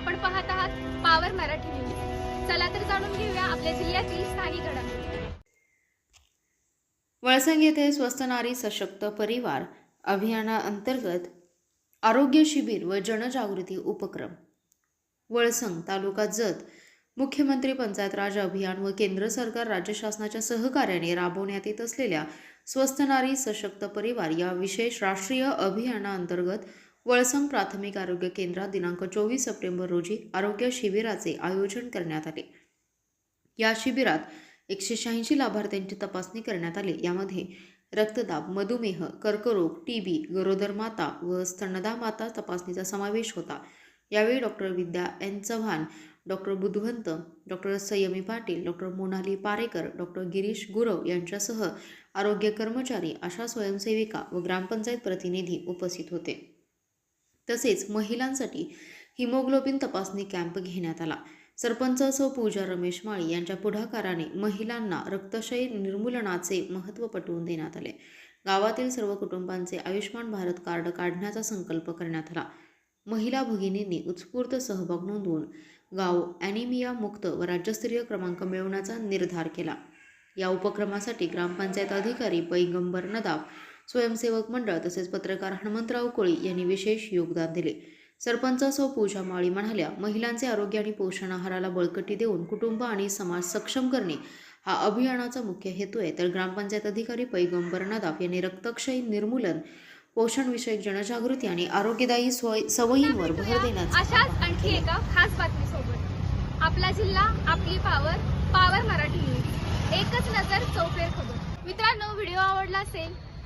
आपण पाहत आहात पावर मराठी न्यूज चला तर जाणून घेऊया आपल्या जिल्ह्यातील स्थानिक घडामोडी. वळसंग येथे स्वस्त नारी सशक्त परिवार अभियानाअंतर्गत आरोग्य शिबिर व जनजागृती उपक्रम. वळसंग तालुका जत मुख्यमंत्री पंचायत राज अभियान व केंद्र सरकार राज्य शासनाच्या सहकार्याने राबवण्यात येत असलेल्या स्वस्त नारी सशक्त परिवार या विशेष राष्ट्रीय अभियानाअंतर्गत वळसंग प्राथमिक आरोग्य केंद्रात दिनांक चोवीस सप्टेंबर रोजी आरोग्य शिबिराचे आयोजन करण्यात आले. या शिबिरात एकशे शहाऐंशी लाभार्थ्यांची तपासणी करण्यात आली. यामध्ये रक्तदाब मधुमेह कर्करोग टीबी गरोदर माता व स्तनदा माता तपासणीचा समावेश होता. यावेळी doctor Vidya N Chavan doctor Budhwant doctor Sanyami Patil doctor Monali Parekar doctor Girish Gurav यांच्यासह आरोग्य कर्मचारी आशा स्वयंसेविका व ग्रामपंचायत प्रतिनिधी उपस्थित होते. तसेच महिलांसाठी हिमोग्लोबिन तपासणी कॅम्प घेण्यात आला. सरपंच असो पूजा रमेश माळी यांच्या पुढाकाराने महिलांना रक्तशय निर्मूलनाचे महत्त्व पटवून देण्यात आले. गावातील सर्व कुटुंबांचे आयुष्यमान भारत कार्ड काढण्याचा संकल्प करण्यात आला. महिला भगिनींनी उत्स्फूर्त सहभाग नोंदवून गाव ॲनिमिया मुक्त व राज्यस्तरीय क्रमांक मिळवण्याचा निर्धार केला. या उपक्रमासाठी ग्रामपंचायत अधिकारी पैगंबर नदाब स्वयंसेवक मंडळ तसेच पत्रकार हनुमंतराव कोळी यांनी विशेष योगदान दिले. सरपंच सौ पूजा माळी म्हणाल्या महिलांचे आरोग्य आणि पोषण आहाराला बळकटी देऊन कुटुंब आणि समाज सक्षम करणे हा अभियानाचा मुख्य हेतू आहे तर ग्रामपंचायत अधिकारी पैगंबर नदाब यांनी रक्तक्षय निर्मूलन पोषणविषयक जनजागृती आणि आरोग्यदायी सवयींवर भर देण्याचा अशाच आणखी एका खास बातमी सोबत आपला जिल्हा आपली पावर पावर मराठी न्यूज. एकच नजर चौफेर खबर. मित्रांनो व्हिडिओ आवडला असेल